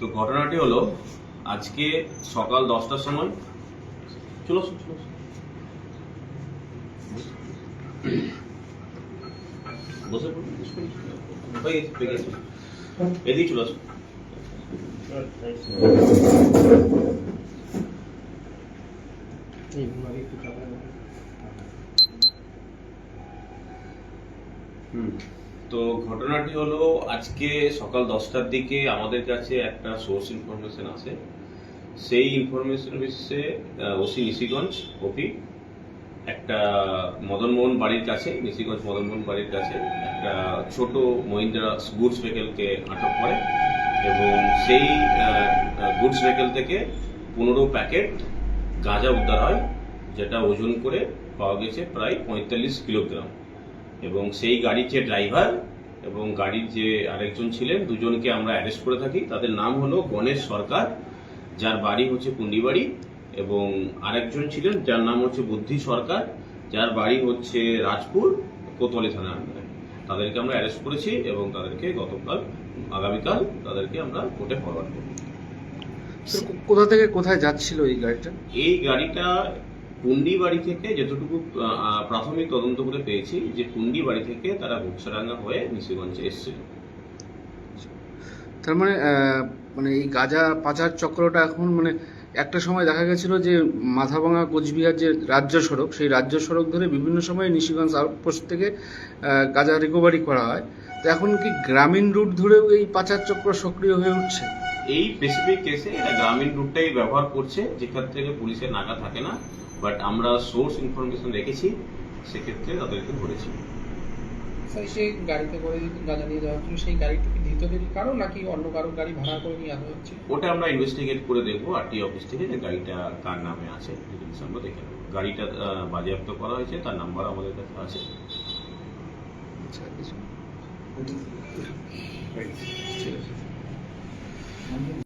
তো ঘটনাটি হলো আজকে সকাল দশটার সময়। চলো বসে। এদিকে চলে। আসুন। হুম। তো ঘটনাটি হলো আজকে সকাল দশটার দিকে আমাদের কাছে একটা সোর্স ইনফরমেশন আসে সেই ইনফরমেশন বেসিসে ওসি নিশিগঞ্জ, ওপি, একটা মদনমোহন বাড়ির কাছে, নিশিগঞ্জ মদনমোহন বাড়ির কাছে, একটা ছোট মহিন্দ্রা গুডস ভেহিকেলকে আটক করে এবং সেই গুডস ভেহিকেল থেকে পনেরো প্যাকেট গাঁজা উদ্ধার হয়, যেটা ওজন করে পাওয়া গেছে প্রায় পঁয়তাল্লিশ কিলোগ্রাম। এবং সেই গাড়ির যে ড্রাইভার এবং গাড়ির যে আরেকজন ছিলেন দুজনকে আমরা অ্যারেস্ট করে থাকি। তাদের নাম হলো গণেশ সরকার যার বাড়ি হচ্ছে কুন্ডিবাড়ি এবং আরেকজন ছিলেন যার নাম হচ্ছে বুদ্ধি সরকার যার বাড়ি হচ্ছে রাজপুর কোতোয়ালি থানার আন্ডারে। তাদেরকে আমরা অ্যারেস্ট করেছি এবং তাদেরকে গতকাল আগামীকাল তাদেরকে আমরা কোর্টে ফরওয়ার্ড করব। কোথা থেকে কোথায় যাচ্ছিল এই গাড়িটা? এই গাড়িটা কুন্ডি বাড়ি থেকে যতটুকু প্রাথমিক তদন্ত করে পেয়েছি যে কুন্ডি বাড়ি থেকে তারা বুকসারাঙ্গা হয়ে নিশিগঞ্জে এসেছিল। তার মানে মানে এই গাঁজা পাচার চক্রটা এখন মানে একটা সময় দেখা গেছিল যে মাথাভাঙা কোচবিহার যে রাজ্য সড়ক সেই রাজ্য সড়ক ধরে বিভিন্ন সময় নিশিগঞ্জ আউটপোস্ট থেকে গাঁজা রিকভারি করা হয়। তো এখন কি গ্রামীণ রুট ধরেও এই পাচার চক্র সক্রিয় হয়ে উঠছে? এই স্পেসিফিক কেসে এটা গ্রামীণ রুটটাই ব্যবহার করছে যেখান থেকে পুলিশের নাকা থাকে না। বাট আমরা সোর্স ইনফরমেশন রেখেছি সেক্ষেত্রে তাদেরকে ধরেছি। স্যার সেই গাড়িতে করে যদি গাঁজা নিয়ে যাওয়া হচ্ছিল সেই গাড়িটা কি ধৃতদের কারও নাকি অন্য কারও গাড়ি ভাড়া করে নিয়ে আসা হচ্ছে? ওটা আমরা ইনভেস্টিগেট করে দেখব আরটি অফিস থেকে যে গাড়িটা কার নামে আছে ডিটেলস আমরা দেখে নেব। গাড়িটা বাজেয়াপ্ত করা হয়েছে তার নাম্বার আমাদের কাছে আছে। আচ্ছা ঠিক আছে